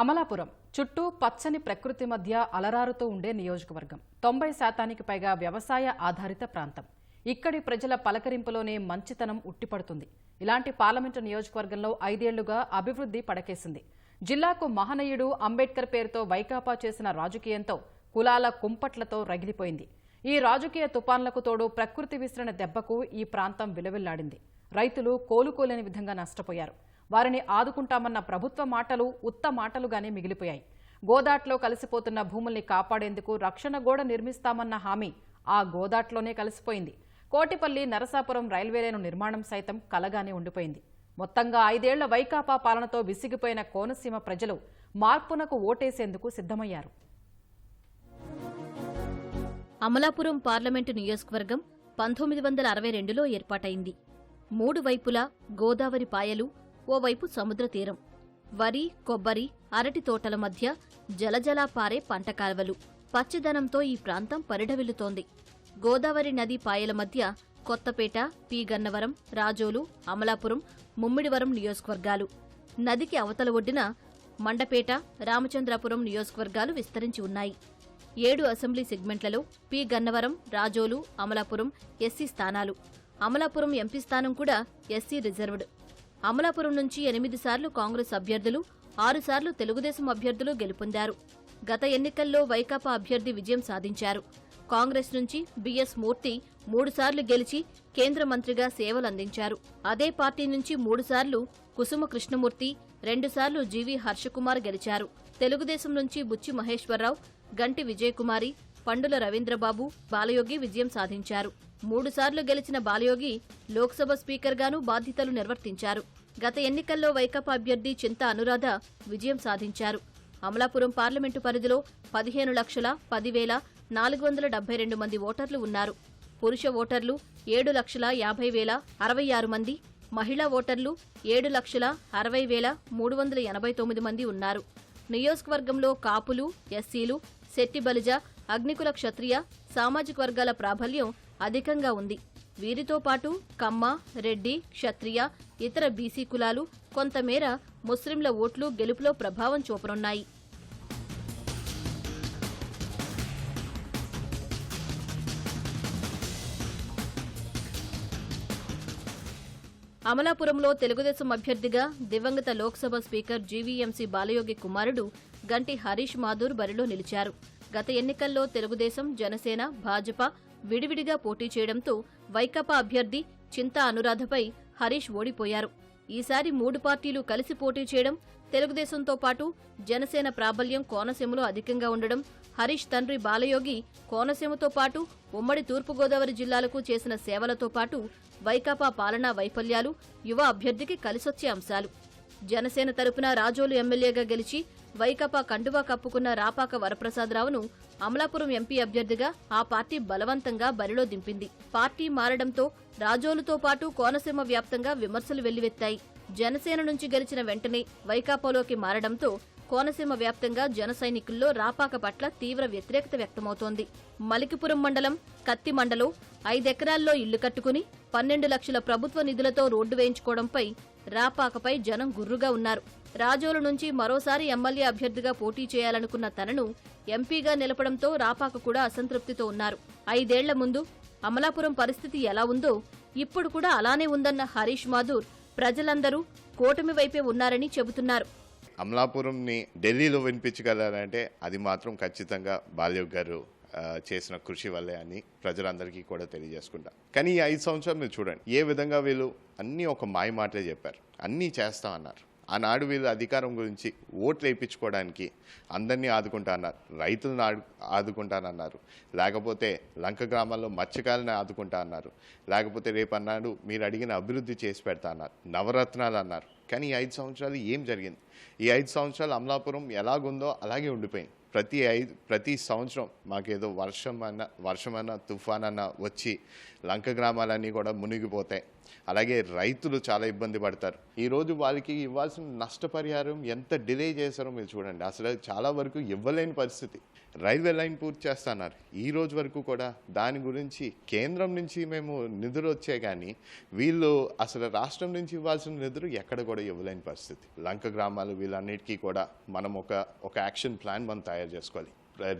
అమలాపురం చుట్టూ పచ్చని ప్రకృతి మధ్య అలరారుతూ ఉండే నియోజకవర్గం. తొంభై శాతానికి పైగా వ్యవసాయ ఆధారిత ప్రాంతం. ఇక్కడి ప్రజల పలకరింపులోనే మంచితనం ఉట్టిపడుతుంది. ఇలాంటి పార్లమెంటు నియోజకవర్గంలో ఐదేళ్ళుగా అభివృద్ధి పడకేసింది. జిల్లాకు మహనీయుడు అంబేద్కర్ పేరుతో వైకాపా చేసిన రాజకీయంతో కులాల కుంపట్లతో రగిలిపోయింది. ఈ రాజకీయ తుపాన్లకు తోడు ప్రకృతి విసిరిన దెబ్బకు ఈ ప్రాంతం విలవిల్లాడింది. రైతులు కోలుకోలేని విధంగా నష్టపోయారు. వారిని ఆదుకుంటామన్న ప్రభుత్వ మాటలు ఉత్త మాటలుగానే మిగిలిపోయాయి. గోదాట్లో కలిసిపోతున్న భూముల్ని కాపాడేందుకు రక్షణ గోడ నిర్మిస్తామన్న హామీ ఆ గోదాట్లోనే కలిసిపోయింది. కోటిపల్లి నరసాపురం రైల్వే లైను నిర్మాణం సైతం కలగానే ఉండిపోయింది. మొత్తంగా ఐదేళ్ళ వైకాపా పాలనతో విసిగిపోయిన కోనసీమ ప్రజలు మార్పునకు ఓటేసేందుకు సిద్ధమయ్యారు. అమలాపురం పార్లమెంటు నియోజకవర్గం పంతొమ్మిది వందల అరవై రెండులో ఏర్పాటైంది. మూడు వైపులా గోదావరి పాయలు ఓవైపు సముద్ర తీరం. వరి కొబ్బరి అరటి తోటల మధ్య జలజలా పారే పంట కాల్వలు. పచ్చదనంతో ఈ ప్రాంతం పరిడవిల్లుతోంది. గోదావరి నది పాయల మధ్య కొత్తపేట పి గన్నవరం రాజోలు అమలాపురం ముమ్మిడివరం నియోజకవర్గాలు. నదికి అవతల ఒడ్డిన మండపేట రామచంద్రాపురం నియోజకవర్గాలు విస్తరించి ఉన్నాయి. ఏడు అసెంబ్లీ సెగ్మెంట్లలో పి గన్నవరం రాజోలు అమలాపురం ఎస్సీ స్థానాలు. అమలాపురం ఎంపీ స్థానం కూడా ఎస్సీ రిజర్వ్డ్. అమలాపురం నుంచి ఎనిమిది సార్లు కాంగ్రెస్ అభ్యర్థులు ఆరుసార్లు తెలుగుదేశం అభ్యర్థులు గెలుపొందారు. గత ఎన్నికల్లో వైకాపా అభ్యర్థి విజయం సాధించారు. కాంగ్రెస్ నుంచి బిఎస్ మూర్తి మూడుసార్లు గెలిచి కేంద్ర మంత్రిగా సేవలందించారు. అదే పార్టీ నుంచి మూడుసార్లు కుసుమ కృష్ణమూర్తి రెండుసార్లు జీవి హర్షకుమార్ గెలిచారు. తెలుగుదేశం నుంచి బుచ్చి మహేశ్వరరావు గంటి విజయకుమారి పండుల రవీంద్రబాబు బాలయోగి విజయం సాధించారు. మూడుసార్లు గెలిచిన బాలయోగి లోక్సభ స్పీకర్గానూ బాధ్యతలు నిర్వర్తించారు. గత ఎన్నికల్లో వైకాపా అభ్యర్థి చింత అనురాధ విజయం సాధించారు. అమలాపురం పార్లమెంటు పరిధిలో పదిహేను లక్షల పదివేల నాలుగు వందల డెబ్బై రెండు మంది ఓటర్లు ఉన్నారు. పురుష ఓటర్లు ఏడు లక్షల యాభై వేల అరవై ఆరు మంది మహిళా ఓటర్లు ఏడు లక్షల అరవై వేల మూడు వందల ఎనభై తొమ్మిది మంది ఉన్నారు. నియోజకవర్గంలో కాపులు ఎస్సీలు శెట్టి బలిజ అగ్నికుల క్షత్రియ సామాజిక వర్గాల ప్రాబల్యం అధికంగా ఉంది. వీరితో పాటు కమ్మ రెడ్డి క్షత్రియ ఇతర బీసీ కులాలు కొంతమేర ముస్లింల ఓట్లు గెలుపులో ప్రభావం చూపనున్నాయి. అమలాపురంలో తెలుగుదేశం అభ్యర్థిగా దివంగత లోక్సభ స్పీకర్ జీవీఎంసీ బాలయోగి కుమారుడు గంటి హరీష్ మాధూర్ బరిలో నిలిచారు. గత ఎన్నికల్లో తెలుగుదేశం జనసేన భాజపా విడివిడిగా పోటీ చేయడంతో వైకాపా అభ్యర్థి చింతా అనురాధపై హరీష్ ఓడిపోయారు. ఈసారి మూడు పార్టీలు కలిసి పోటీ చేయడం తెలుగుదేశంతో పాటు జనసేన ప్రాబల్యం కోనసీమలో అధికంగా ఉండడం హరీష్ తండ్రి బాలయోగి కోనసీమతో పాటు ఉమ్మడి తూర్పుగోదావరి జిల్లాలకు చేసిన సేవలతో పాటు వైకాపా పాలనా వైఫల్యాలు యువ అభ్యర్థికి కలిసొచ్చే అంశాలు. జనసేన తరపున రాజోలు ఎమ్మెల్యేగా గెలిచి వైకాపా కండువా కప్పుకున్న రాపాక వరప్రసాదరావును అమలాపురం ఎంపీ అభ్యర్థిగా ఆ పార్టీ బలవంతంగా బరిలో దింపింది. పార్టీ మారడంతో రాజోలుతో పాటు కోనసీమ వ్యాప్తంగా విమర్శలు వెల్లువెత్తాయి. జనసేన నుంచి గెలిచిన వెంటనే వైకాపాలోకి మారడంతో కోనసీమ వ్యాప్తంగా జన సైనికుల్లో రాపాక పట్ల తీవ్ర వ్యతిరేకత వ్యక్తమవుతోంది. మలికిపురం మండలం కత్తి మండలం ఐదెకరాల్లో ఇల్లు కట్టుకుని పన్నెండు లక్షల ప్రభుత్వ నిధులతో రోడ్డు వేయించుకోవడంపై రాపాకపై జనం గుర్రుగా ఉన్నారు. రాజోలు నుంచి మరోసారి ఎమ్మెల్యే అభ్యర్థిగా పోటీ చేయాలనుకున్న తనను ఎంపీగా నిలపడంతో రాపాక కూడా అసంతృప్తితో ఉన్నారు. ఐదేళ్ళ ముందు అమలాపురం పరిస్థితి ఎలా ఉందో ఇప్పుడు కూడా అలానే ఉందన్న హరీష్ మాధూర్ ప్రజలందరూ కూటమి వైపే ఉన్నారని చెబుతున్నారు. అమలాపురంని ఢిల్లీలో వినిపించగలరంటే అది మాత్రం ఖచ్చితంగా బాల్యోగ్ గారు చేసిన కృషి వల్లే అని ప్రజలందరికీ కూడా తెలియజేసుకుంటా. కానీ ఈ ఐదు సంవత్సరాలు మీరు చూడండి ఏ విధంగా వీళ్ళు అన్నీ ఒక మాయ మాటలే చెప్పారు. అన్నీ చేస్తామన్నారు. ఆనాడు వీళ్ళు అధికారం గురించి ఓట్లు వేయించుకోవడానికి అందరినీ ఆదుకుంటా అన్నారు రైతులను ఆడు ఆదుకుంటానన్నారు. లేకపోతే లంక గ్రామాల్లో మత్స్యకారులను ఆదుకుంటా అన్నారు లేకపోతే రేపన్నాడు మీరు అడిగిన అభివృద్ధి చేసి పెడతా అన్నారు నవరత్నాలు అన్నారు. కానీ ఈ ఐదు సంవత్సరాలు ఏం జరిగింది? ఈ ఐదు సంవత్సరాలు అమలాపురం ఎలాగుందో అలాగే ఉండిపోయింది. ప్రతి ఐదు ప్రతి సంవత్సరం మాకేదో వర్షం అన్న వర్షం అన్న తుఫాన్ అన్న వచ్చి లంక గ్రామాలన్నీ కూడా మునిగిపోతాయి. అలాగే రైతులు చాలా ఇబ్బంది పడతారు. ఈ రోజు వాళ్ళకి ఇవ్వాల్సిన నష్టపరిహారం ఎంత డిలే చేశారో మీరు చూడండి. అసలు చాలా వరకు ఇవ్వలేని పరిస్థితి. రైల్వే లైన్ పూర్తి చేస్తున్నారు. ఈ రోజు వరకు కూడా దాని గురించి కేంద్రం నుంచి మేము నిధులు వచ్చే కానీ వీళ్ళు అసలు రాష్ట్రం నుంచి ఇవ్వాల్సిన నిధులు ఎక్కడ కూడా ఇవ్వలేని పరిస్థితి. లంక గ్రామాలు వీళ్ళన్నిటికీ కూడా మనం ఒక ఒక యాక్షన్ ప్లాన్ మనం తయారు చేసుకోవాలి.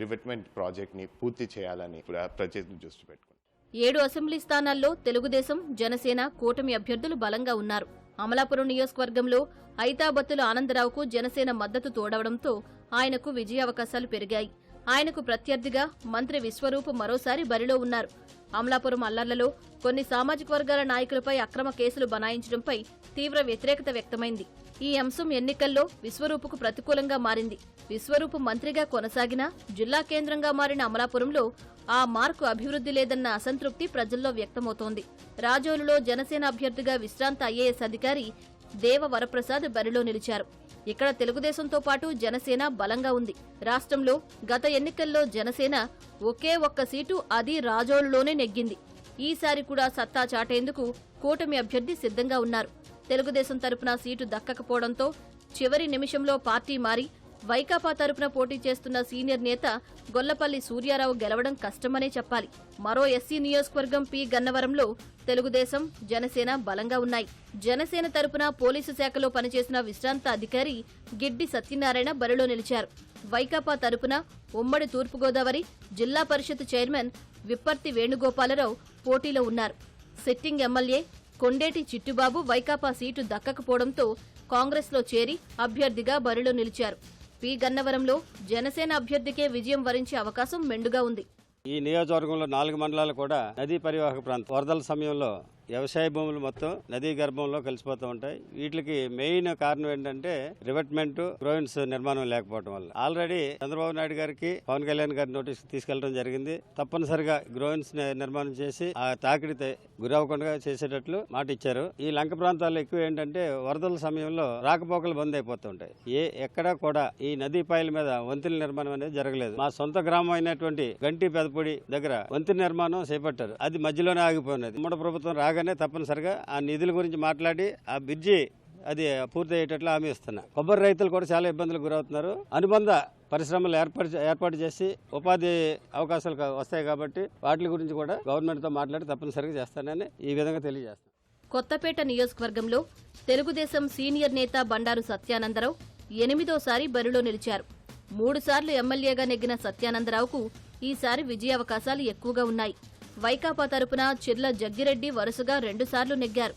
రివెట్మెంట్ ప్రాజెక్ట్ని పూర్తి చేయాలని ప్రత్యేకం దృష్టి పెట్టుకోవాలి. ఏడు అసెంబ్లీ స్థానాల్లో తెలుగుదేశం జనసేన కూటమి అభ్యర్థులు బలంగా ఉన్నారు. అమలాపురం నియోజకవర్గంలో ఐతాబత్తుల ఆనందరావుకు జనసేన మద్దతు తోడవడంతో ఆయనకు విజయావకాశాలు పెరిగాయి. ఆయనకు ప్రత్యర్థిగా మంత్రి విశ్వరూప్ మరోసారి బరిలో ఉన్నారు. అమలాపురం అల్లర్లలో కొన్ని సామాజిక వర్గాల నాయకులపై అక్రమ కేసులు బనాయించడంపై తీవ్ర వ్యతిరేకత వ్యక్తమైంది. ఈ అంశం ఎన్నికల్లో విశ్వరూపుకు ప్రతికూలంగా మారింది. విశ్వరూపు మంత్రిగా కొనసాగినా జిల్లా కేంద్రంగా మారిన అమలాపురంలో ఆ మార్కు అభివృద్ధి లేదన్న అసంతృప్తి ప్రజల్లో వ్యక్తమవుతోంది. రాజోలులో జనసేన అభ్యర్థిగా విశ్రాంత ఐఏఎస్ అధికారి దేవ వరప్రసాద్ బరిలో నిలిచారు. ఇక్కడ తెలుగుదేశంతో పాటు జనసేన బలంగా ఉంది. రాష్ట్రంలో గత ఎన్నికల్లో జనసేన ఒకే ఒక్క సీటు అది రాజోలులోనే నెగ్గింది. ఈసారి కూడా సత్తా చాటేందుకు కూటమి అభ్యర్థి సిద్ధంగా ఉన్నారు. తెలుగుదేశం తరపున సీటు దక్కకపోవడంతో చివరి నిమిషంలో పార్టీ మారి వైకాపా తరపున పోటీ చేస్తున్న సీనియర్ నేత గొల్లపల్లి సూర్యారావు గెలవడం కష్టమనే చెప్పాలి. మరో ఎస్సీ నియోజకవర్గం పి గన్నవరంలో తెలుగుదేశం జనసేన బలంగా ఉన్నాయి. జనసేన తరపున పోలీసు శాఖలో పనిచేసిన విశ్రాంత అధికారి గిడ్డి సత్యనారాయణ బరిలో నిలిచారు. వైకాపా తరపున ఉమ్మడి తూర్పుగోదావరి జిల్లా పరిషత్ చైర్మన్ విప్పర్తి వేణుగోపాలరావు పోటీలో ఉన్నారు. Sitting MLA Kondeti Chittubabu Vaikapa seat దక్కకపోవడంతో కాంగ్రెస్లో చేరి అభ్యర్థిగా బరిలో నిలిచారు. పి గన్నవరంలో జనసేన అభ్యర్థికే విజయం వరించే అవకాశం మెండుగా ఉంది. ఈ నియోజకవర్గంలో నాలుగు మండలాలు కూడా నదీ పరివాహక ప్రాంతం వరదల సమయంలో వ్యవసాయ భూములు మొత్తం నదీ గర్భంలో కలిసిపోతూ ఉంటాయి. వీటికి మెయిన్ కారణం ఏంటంటే రివర్ట్మెంట్ గ్రోయిన్స్ నిర్మాణం లేకపోవడం వల్ల. ఆల్రెడీ చంద్రబాబు నాయుడు గారికి పవన్ కళ్యాణ్ గారి నోటీస్ తీసుకెళ్ళడం జరిగింది. తప్పనిసరిగా గ్రోయిన్స్ నిర్మాణం చేసి ఆ తాకిడితే గురవకుండా చేసేటట్లు మాట ఇచ్చారు. ఈ లంక ప్రాంతాల్లో ఎక్కువ ఏంటంటే వరదల సమయంలో రాకపోకలు బంద్ అయిపోతుంటాయి ఏ ఎక్కడా కూడా ఈ నదీ పాయల మీద వంతెన నిర్మాణం అనేది జరగలేదు. మా సొంత గ్రామం అయినటువంటి గంటి పెదపొడి దగ్గర వంతెన నిర్మాణం చేపట్టారు. అది మధ్యలోనే ఆగిపోయినది. ఉమ్మడి ప్రభుత్వం రాగానే తప్పనిసరిగా ఆ నిధుల గురించి మాట్లాడి ఆ బ్రిడ్జి అది పూర్తి అయ్యేటట్లు హామీ ఇస్తున్నా. కొబ్బరి రైతులు కూడా చాలా ఇబ్బందులకు గురవుతున్నారు. అనుబంధ పరిశ్రమలు ఏర్పాటు ఏర్పాటు చేసి ఉపాధి అవకాశాలు వస్తాయి కాబట్టి వాటి గురించి కూడా గవర్నమెంట్తో మాట్లాడి తప్పనిసరిగా చేస్తానని ఈ విధంగా తెలియజేస్తాను కొత్తపేట నియోజకవర్గంలో తెలుగుదేశం సీనియర్ నేత బండారు సత్యానందరావు ఎనిమిదోసారి బరిలో నిలిచారు. మూడుసార్లు ఎమ్మెల్యేగా నెగ్గిన సత్యానందరావుకు ఈసారి విజయావకాశాలు ఎక్కువగా ఉన్నాయి. వైకాపా తరపున చిర్ల జగ్గిరెడ్డి వరుసగా రెండుసార్లు నెగ్గారు.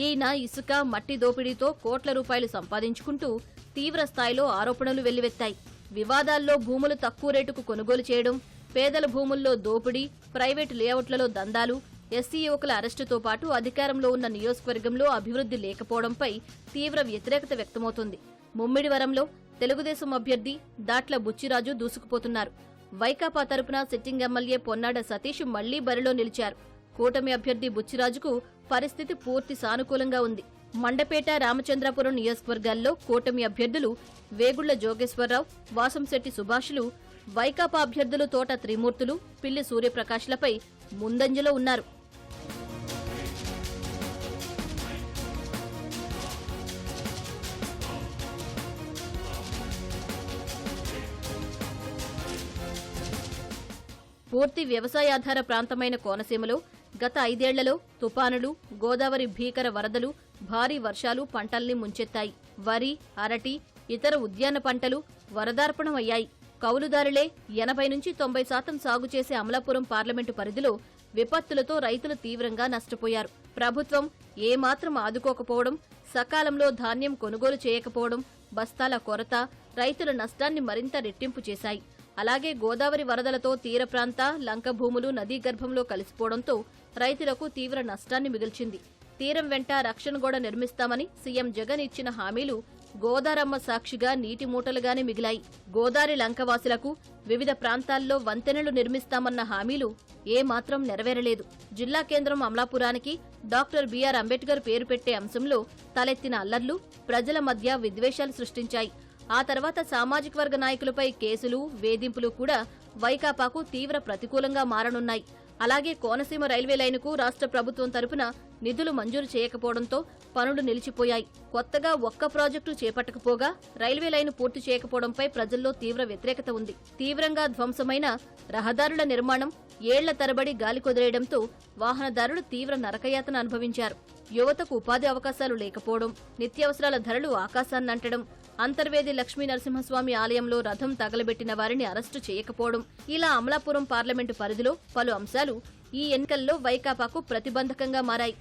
ఈయన ఇసుక మట్టి దోపిడీతో కోట్ల రూపాయలు సంపాదించుకుంటూ తీవ్ర స్థాయిలో ఆరోపణలు వెల్లువెత్తాయి. వివాదాల్లో భూములు తక్కువ రేటుకు కొనుగోలు చేయడం పేదల భూముల్లో దోపిడీ ప్రైవేటు లేఅవుట్లలో దందాలు ఎస్సీ యువకుల అరెస్టుతో పాటు అధికారంలో ఉన్న నియోజకవర్గంలో అభివృద్ధి లేకపోవడంపై తీవ్ర వ్యతిరేకత వ్యక్తమవుతుంది. ముమ్మిడివరంలో తెలుగుదేశం అభ్యర్థి దాట్ల బుచ్చిరాజు దూసుకుపోతున్నారు. వైకాపా తరపున సిట్టింగ్ ఎమ్మెల్యే పొన్నాడ సతీష్ మళ్ళీ బరిలో నిలిచారు. కూటమి అభ్యర్థి బుచ్చిరాజుకు పరిస్థితి పూర్తి సానుకూలంగా ఉంది. మండపేట రామచంద్రపురం నియోజకవర్గాల్లో కూటమి అభ్యర్థులు వేగుళ్ళ జోగేశ్వరరావు వాసంశెట్టి సుభాషులు వైకాపా అభ్యర్థులు తోట త్రిమూర్తులు పిల్లి సూర్యప్రకాష్లపై ముందంజలో ఉన్నారు. పూర్తి వ్యవసాయాధార ప్రాంతమైన కోనసీమలో గత ఐదేళ్ళలో తుపానులు గోదావరి భీకర వరదలు భారీ వర్షాలు పంటల్ని ముంచెత్తాయి. వరి అరటి ఇతర ఉద్యాన పంటలు వరదార్పణమయ్యాయి కౌలుదారులే ఎనభై నుంచి తొంభై శాతం సాగు చేసే అమలాపురం పార్లమెంటు పరిధిలో విపత్తులతో రైతులు తీవ్రంగా నష్టపోయారు. ప్రభుత్వం ఏమాత్రం ఆదుకోకపోవడం సకాలంలో ధాన్యం కొనుగోలు చేయకపోవడం బస్తాల కొరత రైతుల నష్టాన్ని మరింత రెట్టింపు చేశాయి. అలాగే గోదావరి వరదలతో తీర ప్రాంత లంక భూములు నదీ గర్భంలో కలిసిపోవడంతో రైతులకు తీవ్ర నష్టాన్ని మిగిల్చింది. తీరం వెంట రక్షణ గోడ నిర్మిస్తామని సీఎం జగన్ ఇచ్చిన హామీలు గోదారమ్మ సాక్షిగా నీటి మూటలుగానే మిగిలాయి. గోదారి లంకవాసులకు వివిధ ప్రాంతాల్లో వంతెనలు నిర్మిస్తామన్న హామీలు ఏమాత్రం నెరవేరలేదు. జిల్లా కేంద్రం అమలాపురానికి డాక్టర్ బీఆర్ అంబేద్కర్ పేరు పెట్టే అంశంలో తలెత్తిన అల్లర్లు ప్రజల మధ్య విద్వేషాలు సృష్టించాయి. ఆ తర్వాత సామాజిక వర్గ నాయకులపై కేసులు వేధింపులు కూడా వైకాపాకు తీవ్ర ప్రతికూలంగా మారనున్నాయి. అలాగే కోనసీమ రైల్వే లైనుకు రాష్ట్ర ప్రభుత్వం తరపున నిధులు మంజూరు చేయకపోవడంతో పనులు నిలిచిపోయాయి. కొత్తగా ఒక్క ప్రాజెక్టు చేపట్టకపోగా రైల్వే లైను పూర్తి చేయకపోవడంపై ప్రజల్లో తీవ్ర వ్యతిరేకత ఉంది. తీవ్రంగా ధ్వంసమైన రహదారుల నిర్మాణం ఏళ్ళ తరబడి గాలి కుదిరేయడంతో వాహనదారులు తీవ్ర నరకయాతన అనుభవించారు. యువతకు ఉపాధి అవకాశాలు లేకపోవడం నిత్యావసరాల ధరలు ఆకాశాన్నంటడం అంతర్వేది లక్ష్మీ నరసింహస్వామి ఆలయంలో రథం తగలబెట్టిన వారిని అరెస్టు చేయకపోవడం ఇలా అమలాపురం పార్లమెంటు పరిధిలో పలు అంశాలు ఈ ఎన్నికల్లో వైకాపాకు ప్రతిబంధకంగా మారాయి.